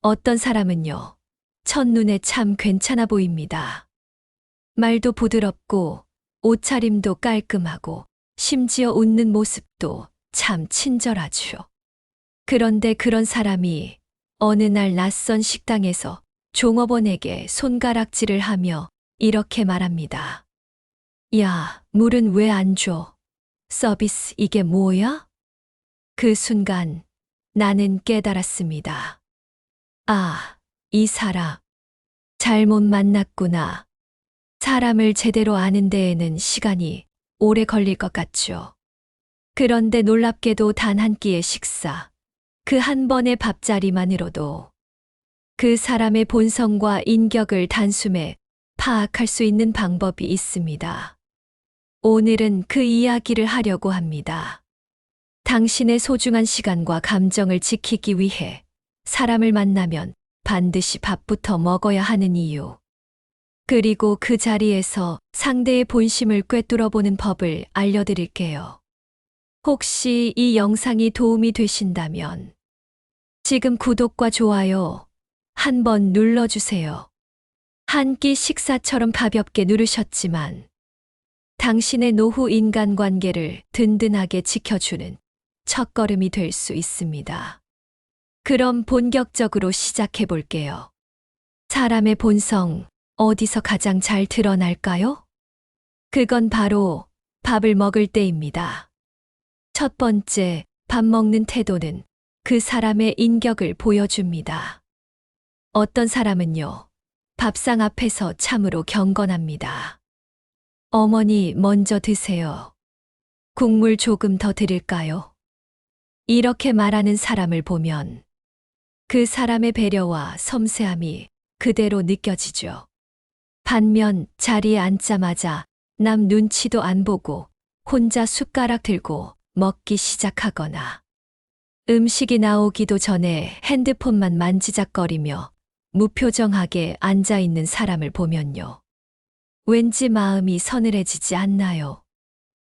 어떤 사람은요, 첫눈에 참 괜찮아 보입니다. 말도 부드럽고, 옷차림도 깔끔하고, 심지어 웃는 모습도 참 친절하죠. 그런데 그런 사람이 어느 날 낯선 식당에서 종업원에게 손가락질을 하며 이렇게 말합니다. 야, 물은 왜 안 줘? 서비스 이게 뭐야? 그 순간 나는 깨달았습니다. 아, 이 사람. 잘못 만났구나. 사람을 제대로 아는 데에는 시간이 오래 걸릴 것 같죠. 그런데 놀랍게도 단 한 끼의 식사, 그 한 번의 밥자리만으로도 그 사람의 본성과 인격을 단숨에 파악할 수 있는 방법이 있습니다. 오늘은 그 이야기를 하려고 합니다. 당신의 소중한 시간과 감정을 지키기 위해 사람을 만나면 반드시 밥부터 먹어야 하는 이유. 그리고 그 자리에서 상대의 본심을 꿰뚫어 보는 법을 알려드릴게요. 혹시 이 영상이 도움이 되신다면 지금 구독과 좋아요 한 번 눌러주세요. 한 끼 식사처럼 가볍게 누르셨지만 당신의 노후 인간관계를 든든하게 지켜주는 첫걸음이 될 수 있습니다. 그럼 본격적으로 시작해 볼게요. 사람의 본성, 어디서 가장 잘 드러날까요? 그건 바로 밥을 먹을 때입니다. 첫 번째, 밥 먹는 태도는 그 사람의 인격을 보여줍니다. 어떤 사람은요, 밥상 앞에서 참으로 경건합니다. 어머니, 먼저 드세요. 국물 조금 더 드릴까요? 이렇게 말하는 사람을 보면 그 사람의 배려와 섬세함이 그대로 느껴지죠. 반면 자리에 앉자마자 남 눈치도 안 보고 혼자 숟가락 들고 먹기 시작하거나 음식이 나오기도 전에 핸드폰만 만지작거리며 무표정하게 앉아 있는 사람을 보면요. 왠지 마음이 서늘해지지 않나요?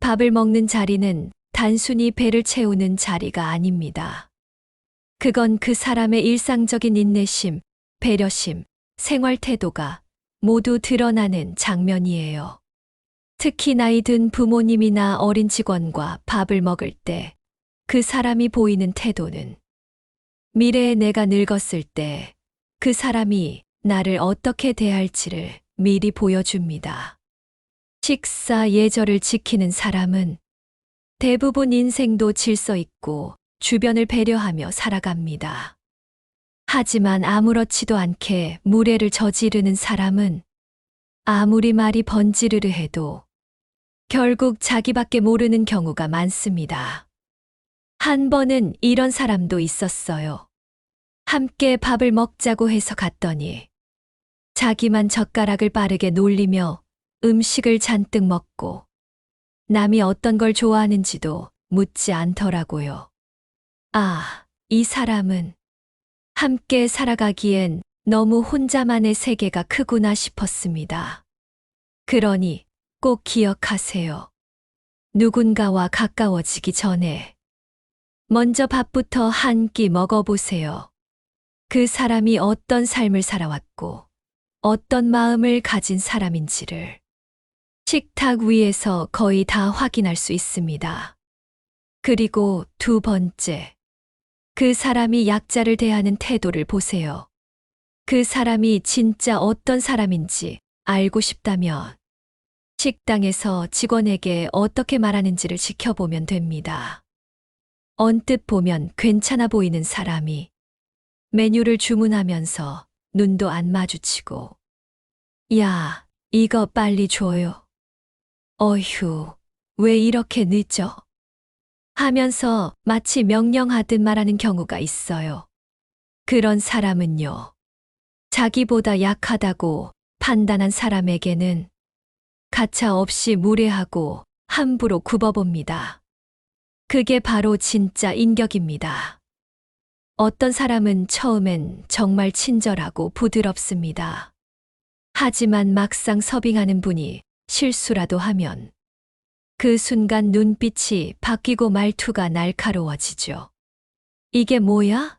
밥을 먹는 자리는 단순히 배를 채우는 자리가 아닙니다. 그건 그 사람의 일상적인 인내심, 배려심, 생활 태도가 모두 드러나는 장면이에요. 특히 나이 든 부모님이나 어린 직원과 밥을 먹을 때 그 사람이 보이는 태도는 미래에 내가 늙었을 때 그 사람이 나를 어떻게 대할지를 미리 보여줍니다. 식사 예절을 지키는 사람은 대부분 인생도 질서 있고 주변을 배려하며 살아갑니다. 하지만 아무렇지도 않게 무례를 저지르는 사람은 아무리 말이 번지르르 해도 결국 자기밖에 모르는 경우가 많습니다. 한 번은 이런 사람도 있었어요. 함께 밥을 먹자고 해서 갔더니 자기만 젓가락을 빠르게 놀리며 음식을 잔뜩 먹고 남이 어떤 걸 좋아하는지도 묻지 않더라고요. 아, 이 사람은 함께 살아가기엔 너무 혼자만의 세계가 크구나 싶었습니다. 그러니 꼭 기억하세요. 누군가와 가까워지기 전에 먼저 밥부터 한 끼 먹어보세요. 그 사람이 어떤 삶을 살아왔고 어떤 마음을 가진 사람인지를 식탁 위에서 거의 다 확인할 수 있습니다. 그리고 두 번째, 그 사람이 약자를 대하는 태도를 보세요. 그 사람이 진짜 어떤 사람인지 알고 싶다면 식당에서 직원에게 어떻게 말하는지를 지켜보면 됩니다. 언뜻 보면 괜찮아 보이는 사람이 메뉴를 주문하면서 눈도 안 마주치고 야, 이거 빨리 줘요. 어휴, 왜 이렇게 늦죠? 하면서 마치 명령하듯 말하는 경우가 있어요. 그런 사람은요, 자기보다 약하다고 판단한 사람에게는 가차 없이 무례하고 함부로 굽어봅니다. 그게 바로 진짜 인격입니다. 어떤 사람은 처음엔 정말 친절하고 부드럽습니다. 하지만 막상 서빙하는 분이 실수라도 하면 그 순간 눈빛이 바뀌고 말투가 날카로워지죠. 이게 뭐야?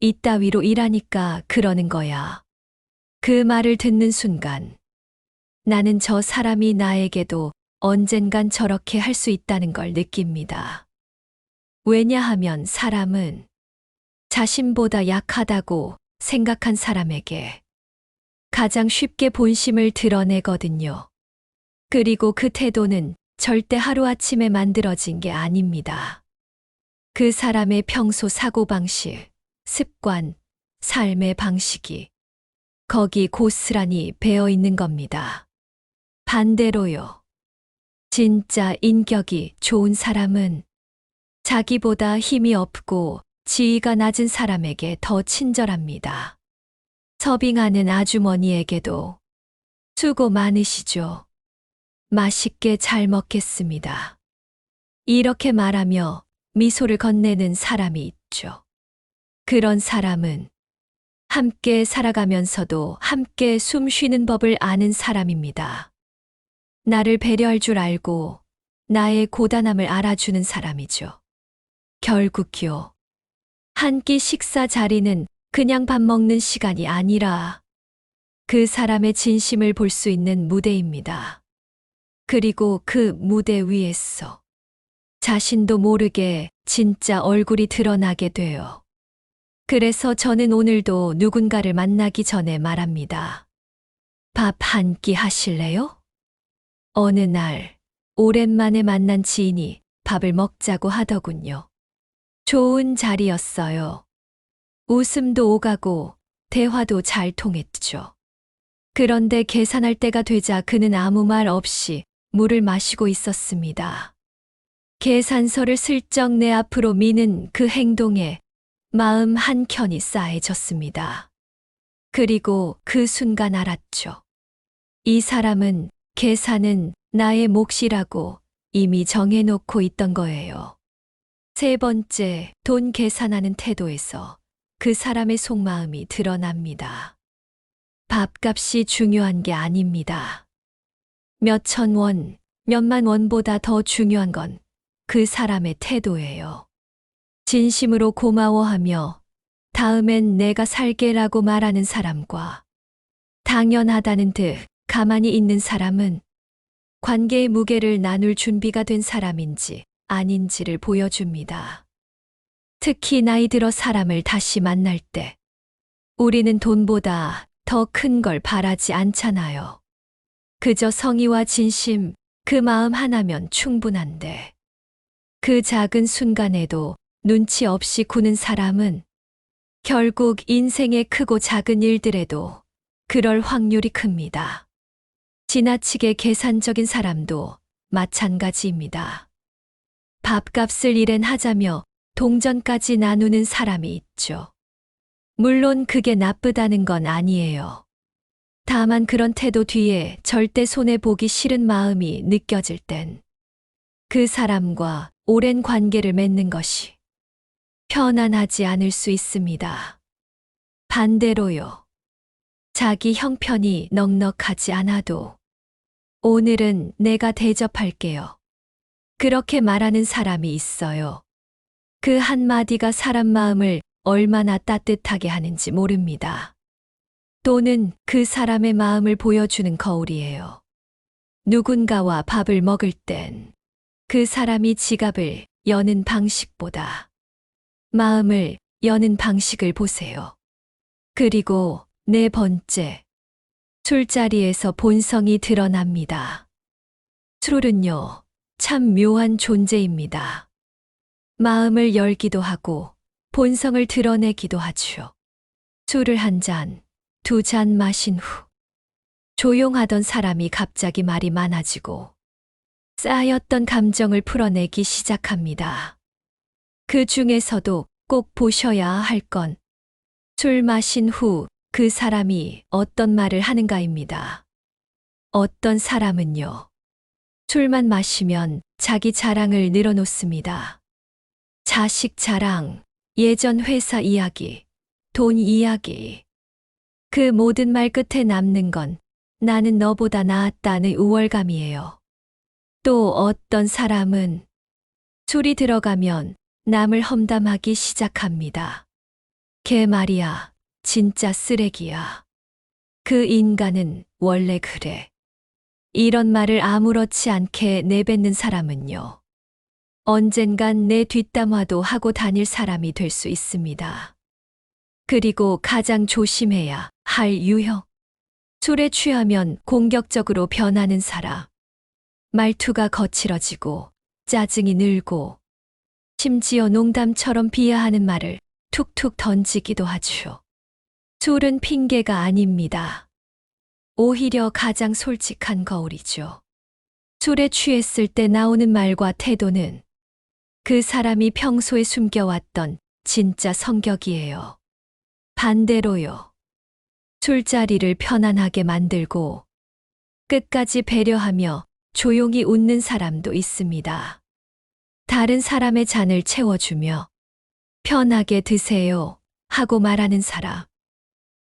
이따위로 일하니까 그러는 거야. 그 말을 듣는 순간 나는 저 사람이 나에게도 언젠간 저렇게 할 수 있다는 걸 느낍니다. 왜냐하면 사람은 자신보다 약하다고 생각한 사람에게 가장 쉽게 본심을 드러내거든요. 그리고 그 태도는 절대 하루아침에 만들어진 게 아닙니다. 그 사람의 평소 사고방식, 습관, 삶의 방식이 거기 고스란히 배어 있는 겁니다. 반대로요. 진짜 인격이 좋은 사람은 자기보다 힘이 없고 지위가 낮은 사람에게 더 친절합니다. 서빙하는 아주머니에게도 수고 많으시죠. 맛있게 잘 먹겠습니다. 이렇게 말하며 미소를 건네는 사람이 있죠. 그런 사람은 함께 살아가면서도 함께 숨 쉬는 법을 아는 사람입니다. 나를 배려할 줄 알고 나의 고단함을 알아주는 사람이죠. 결국요. 한 끼 식사 자리는 그냥 밥 먹는 시간이 아니라 그 사람의 진심을 볼 수 있는 무대입니다. 그리고 그 무대 위에서 자신도 모르게 진짜 얼굴이 드러나게 돼요. 그래서 저는 오늘도 누군가를 만나기 전에 말합니다. 밥 한 끼 하실래요? 어느 날 오랜만에 만난 지인이 밥을 먹자고 하더군요. 좋은 자리였어요. 웃음도 오가고 대화도 잘 통했죠. 그런데 계산할 때가 되자 그는 아무 말 없이 물을 마시고 있었습니다. 계산서를 슬쩍 내 앞으로 미는 그 행동에 마음 한켠이 싸해졌습니다. 그리고 그 순간 알았죠. 이 사람은 계산은 나의 몫이라고 이미 정해놓고 있던 거예요. 세 번째, 돈 계산하는 태도에서 그 사람의 속마음이 드러납니다. 밥값이 중요한 게 아닙니다. 몇천 원, 몇만 원보다 더 중요한 건 그 사람의 태도예요. 진심으로 고마워하며 다음엔 내가 살게라고 말하는 사람과 당연하다는 듯 가만히 있는 사람은 관계의 무게를 나눌 준비가 된 사람인지 아닌지를 보여줍니다. 특히 나이 들어 사람을 다시 만날 때 우리는 돈보다 더 큰 걸 바라지 않잖아요. 그저 성의와 진심, 그 마음 하나면 충분한데. 그 작은 순간에도 눈치 없이 구는 사람은 결국 인생의 크고 작은 일들에도 그럴 확률이 큽니다. 지나치게 계산적인 사람도 마찬가지입니다. 밥값을 일엔 하자며 동전까지 나누는 사람이 있죠. 물론 그게 나쁘다는 건 아니에요. 다만 그런 태도 뒤에 절대 손해보기 싫은 마음이 느껴질 땐 그 사람과 오랜 관계를 맺는 것이 편안하지 않을 수 있습니다. 반대로요. 자기 형편이 넉넉하지 않아도 오늘은 내가 대접할게요. 그렇게 말하는 사람이 있어요. 그 한마디가 사람 마음을 얼마나 따뜻하게 하는지 모릅니다. 또는 그 사람의 마음을 보여주는 거울이에요. 누군가와 밥을 먹을 땐 그 사람이 지갑을 여는 방식보다 마음을 여는 방식을 보세요. 그리고 네 번째, 술자리에서 본성이 드러납니다. 술은요, 참 묘한 존재입니다. 마음을 열기도 하고 본성을 드러내기도 하죠. 술을 한 잔, 두 잔 마신 후 조용하던 사람이 갑자기 말이 많아지고 쌓였던 감정을 풀어내기 시작합니다. 그 중에서도 꼭 보셔야 할 건 술 마신 후 그 사람이 어떤 말을 하는가입니다. 어떤 사람은요. 술만 마시면 자기 자랑을 늘어놓습니다. 자식 자랑, 예전 회사 이야기, 돈 이야기. 그 모든 말 끝에 남는 건 나는 너보다 나았다는 우월감이에요. 또 어떤 사람은 술이 들어가면 남을 험담하기 시작합니다. 걔 말이야. 진짜 쓰레기야. 그 인간은 원래 그래. 이런 말을 아무렇지 않게 내뱉는 사람은요. 언젠간 내 뒷담화도 하고 다닐 사람이 될 수 있습니다. 그리고 가장 조심해야 할 유형. 술에 취하면 공격적으로 변하는 사람. 말투가 거칠어지고 짜증이 늘고 심지어 농담처럼 비하하는 말을 툭툭 던지기도 하죠. 술은 핑계가 아닙니다. 오히려 가장 솔직한 거울이죠. 술에 취했을 때 나오는 말과 태도는 그 사람이 평소에 숨겨왔던 진짜 성격이에요. 반대로요. 술자리를 편안하게 만들고 끝까지 배려하며 조용히 웃는 사람도 있습니다. 다른 사람의 잔을 채워주며 편하게 드세요 하고 말하는 사람.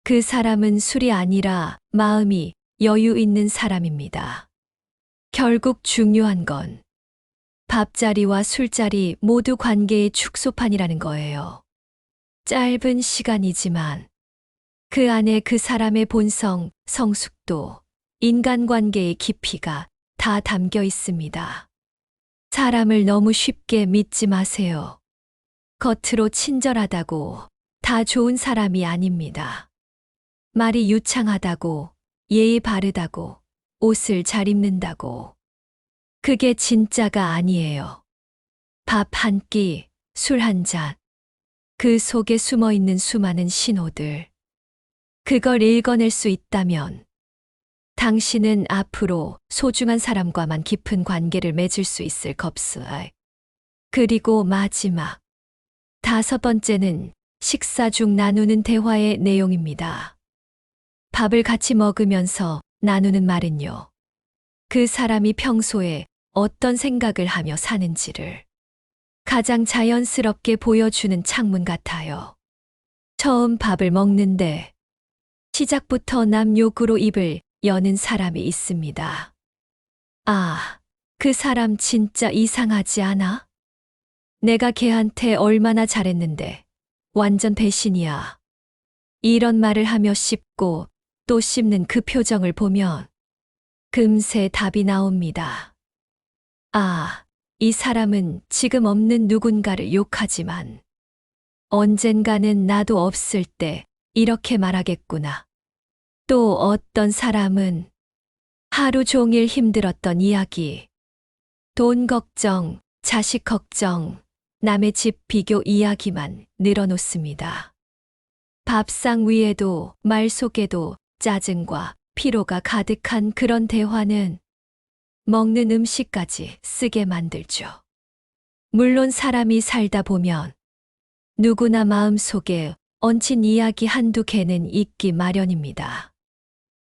그 사람은 술이 아니라 마음이 여유 있는 사람입니다. 결국 중요한 건 밥자리와 술자리 모두 관계의 축소판이라는 거예요. 짧은 시간이지만 그 안에 그 사람의 본성, 성숙도, 인간관계의 깊이가 다 담겨 있습니다. 사람을 너무 쉽게 믿지 마세요. 겉으로 친절하다고 다 좋은 사람이 아닙니다. 말이 유창하다고, 예의 바르다고, 옷을 잘 입는다고. 그게 진짜가 아니에요. 밥 한 끼, 술 한 잔. 그 속에 숨어 있는 수많은 신호들. 그걸 읽어낼 수 있다면 당신은 앞으로 소중한 사람과만 깊은 관계를 맺을 수 있을 겁수아이. 그리고 마지막. 다섯 번째는 식사 중 나누는 대화의 내용입니다. 밥을 같이 먹으면서 나누는 말은요. 그 사람이 평소에 어떤 생각을 하며 사는지를 가장 자연스럽게 보여주는 창문 같아요. 처음 밥을 먹는데 시작부터 남 욕으로 입을 여는 사람이 있습니다. 아, 그 사람 진짜 이상하지 않아? 내가 걔한테 얼마나 잘했는데 완전 배신이야. 이런 말을 하며 씹고 또 씹는 그 표정을 보면 금세 답이 나옵니다. 아, 이 사람은 지금 없는 누군가를 욕하지만 언젠가는 나도 없을 때 이렇게 말하겠구나. 또 어떤 사람은 하루 종일 힘들었던 이야기, 돈 걱정, 자식 걱정, 남의 집 비교 이야기만 늘어놓습니다. 밥상 위에도 말 속에도 짜증과 피로가 가득한 그런 대화는 먹는 음식까지 쓰게 만들죠. 물론 사람이 살다 보면 누구나 마음속에 얹힌 이야기 한두 개는 있기 마련입니다.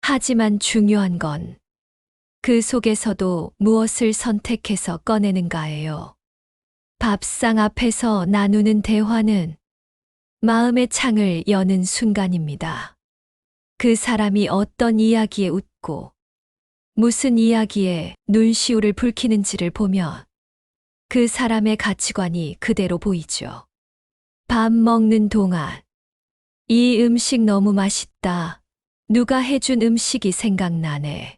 하지만 중요한 건 그 속에서도 무엇을 선택해서 꺼내는가예요. 밥상 앞에서 나누는 대화는 마음의 창을 여는 순간입니다. 그 사람이 어떤 이야기에 웃고 무슨 이야기에 눈시울을 붉히는지를 보면 그 사람의 가치관이 그대로 보이죠. 밥 먹는 동안 이 음식 너무 맛있다. 누가 해준 음식이 생각나네.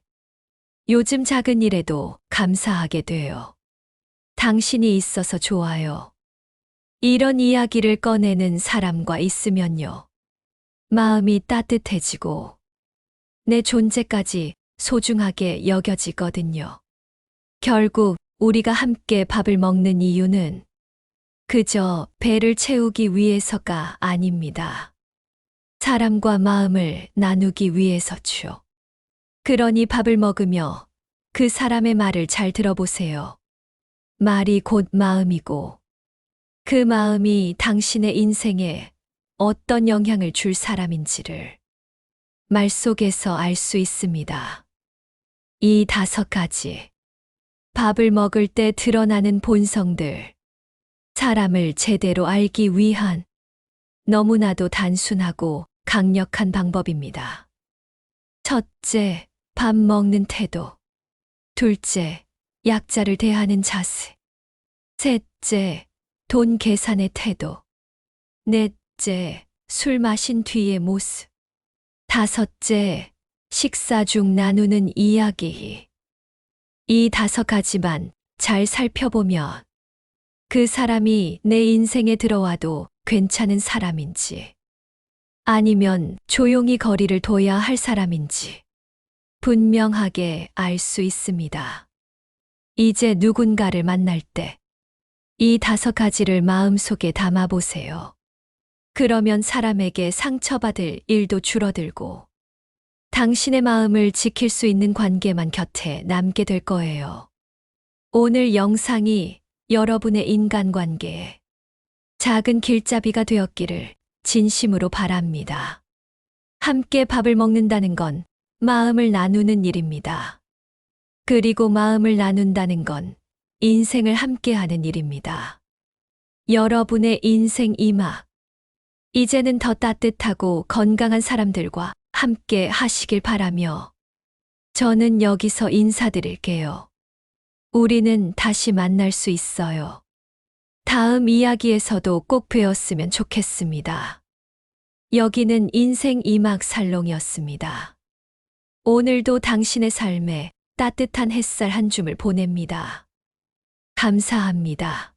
요즘 작은 일에도 감사하게 돼요. 당신이 있어서 좋아요. 이런 이야기를 꺼내는 사람과 있으면요. 마음이 따뜻해지고 내 존재까지 소중하게 여겨지거든요. 결국 우리가 함께 밥을 먹는 이유는 그저 배를 채우기 위해서가 아닙니다. 사람과 마음을 나누기 위해서죠. 그러니 밥을 먹으며 그 사람의 말을 잘 들어보세요. 말이 곧 마음이고 그 마음이 당신의 인생에 어떤 영향을 줄 사람인지를 말 속에서 알 수 있습니다. 이 다섯 가지 밥을 먹을 때 드러나는 본성들 사람을 제대로 알기 위한 너무나도 단순하고 강력한 방법입니다. 첫째, 밥 먹는 태도. 둘째, 약자를 대하는 자세. 셋째, 돈 계산의 태도. 넷째, 술 마신 뒤의 모습. 다섯째, 식사 중 나누는 이야기. 이 다섯 가지만 잘 살펴보면 그 사람이 내 인생에 들어와도 괜찮은 사람인지 아니면 조용히 거리를 둬야 할 사람인지 분명하게 알 수 있습니다. 이제 누군가를 만날 때 이 다섯 가지를 마음속에 담아보세요. 그러면 사람에게 상처받을 일도 줄어들고 당신의 마음을 지킬 수 있는 관계만 곁에 남게 될 거예요. 오늘 영상이 여러분의 인간관계에 작은 길잡이가 되었기를 진심으로 바랍니다. 함께 밥을 먹는다는 건 마음을 나누는 일입니다. 그리고 마음을 나눈다는 건 인생을 함께하는 일입니다. 여러분의 인생 이막, 이제는 더 따뜻하고 건강한 사람들과 함께 하시길 바라며 저는 여기서 인사드릴게요. 우리는 다시 만날 수 있어요. 다음 이야기에서도 꼭 뵈었으면 좋겠습니다. 여기는 인생 이막 살롱이었습니다. 오늘도 당신의 삶에 따뜻한 햇살 한 줌을 보냅니다. 감사합니다.